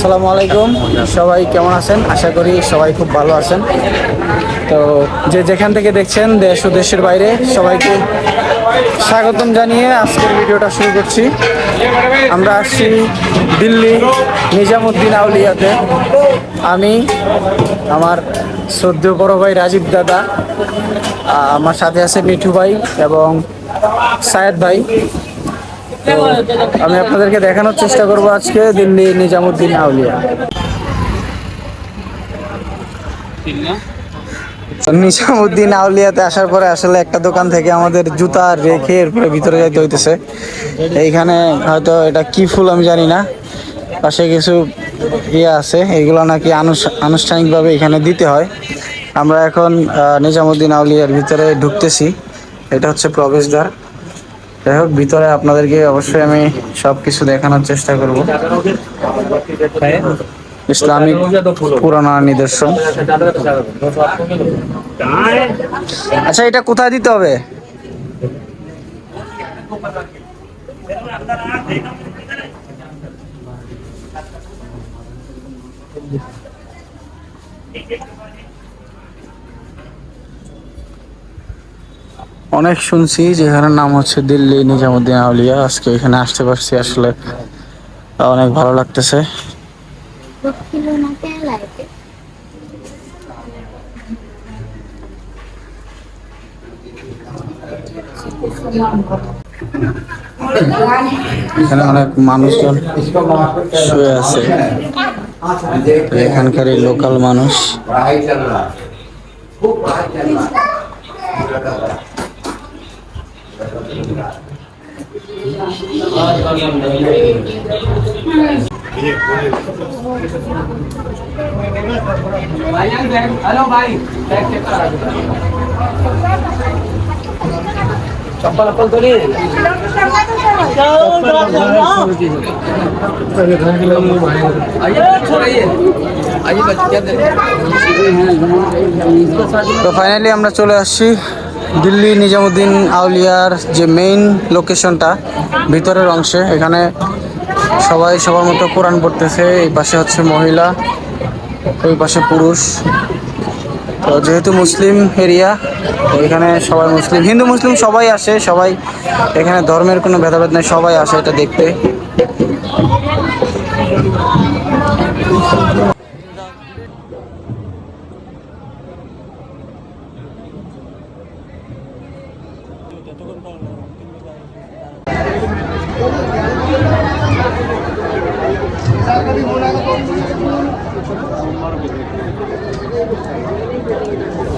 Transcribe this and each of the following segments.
আসসালামু আলাইকুম। সবাই কেমন আছেন? আশা করি সবাই খুব ভালো আছেন। তো যে যেখান থেকে দেখছেন, দেশ ও দেশের বাইরে, সবাইকে স্বাগতম জানিয়ে আজকের ভিডিওটা শুরু করছি। আমরা আসছি দিল্লি নিজামুদ্দিন আউলিয়াতে। আমি, আমার শ্রদ্ধেয় বড় ভাই রাজীব দাদা আমার সাথে আছে মিঠু ভাই এবং সায়েদ ভাই। আমি আপনাদেরকে দেখানোর চেষ্টা করব আজকে দিল্লি নিজামুদ্দিন আউলিয়া। নিজামুদ্দিন আউলিয়াতে আসার পরে আসলে একটা দোকান থেকে আমাদের জুতা রেখে এরপরে ভিতরে যাইতে হইতেছে। এইখানে হয়তো এটা কি ফুল আমি জানি না। পাশে কিছু ইয়ে আছে, এগুলো নাকি আনুষ্ঠানিকভাবে এখানে দিতে হয়। আমরা এখন নিজামুদ্দিন আউলিয়ার ভিতরে ঢুকতেছি। এটা হচ্ছে প্রবেশদ্বার। যাই হোক, ভিতরে আপনাদেরকে অবশ্যই আমি সবকিছু দেখানোর চেষ্টা করব। ইসলামিক পুরানো নিদর্শন। আচ্ছা এটা কোথায় দিতে হবে? অনেক শুনছি যেখানের নাম হচ্ছে দিল্লি নিজামুদ্দিন আউলিয়া। আজকে এখানে আসতে পারছি আসলে অনেক ভালো লাগতেছে। এখানে অনেক মানুষজন শুয়ে আছে। এখানকার লোকাল মানুষ। খুব चल रहा है खूब पढ़ाई चल रहा है তো ফাইনালি আমরা চলে আসছি দিল্লি নিজামুদ্দিন আউলিয়ার যে মেইন লোকেশনটা ভিতরের অংশে, এখানে সবাই সবার মতো কোরআন পড়তেছে, এই পাশে হচ্ছে মহিলা ওই পাশে পুরুষ। তো যেহেতু মুসলিম এরিয়া এখানে সবাই মুসলিম। হিন্দু, মুসলিম সবাই আসে, সবাই এখানে ধর্মের কোনো ভেদাভেদ নেই, সবাই আসে এটা দেখতে।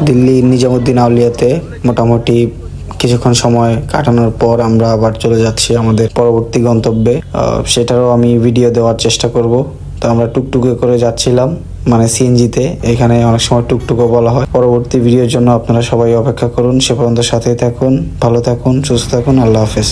দিল্লি নিজামুদ্দিন আউলিয়াতে মোটামুটি কিছুক্ষণ সময় কাটানোর পর আমরা আবার চলে যাচ্ছি আমাদের পরবর্তী গন্তব্যে। সেটারও আমি ভিডিও দেওয়ার চেষ্টা করব। তো আমরা টুকটুকে করে যাচ্ছিলাম। মানে সিএনজিতে, এখানে অনেক সময় টুকটুকো বলা হয়। পরবর্তী ভিডিওর জন্য আপনারা সবাই অপেক্ষা করুন। সে পর্যন্ত সাথেই থাকুন, ভালো থাকুন, সুস্থ থাকুন, আল্লাহ হাফেজ।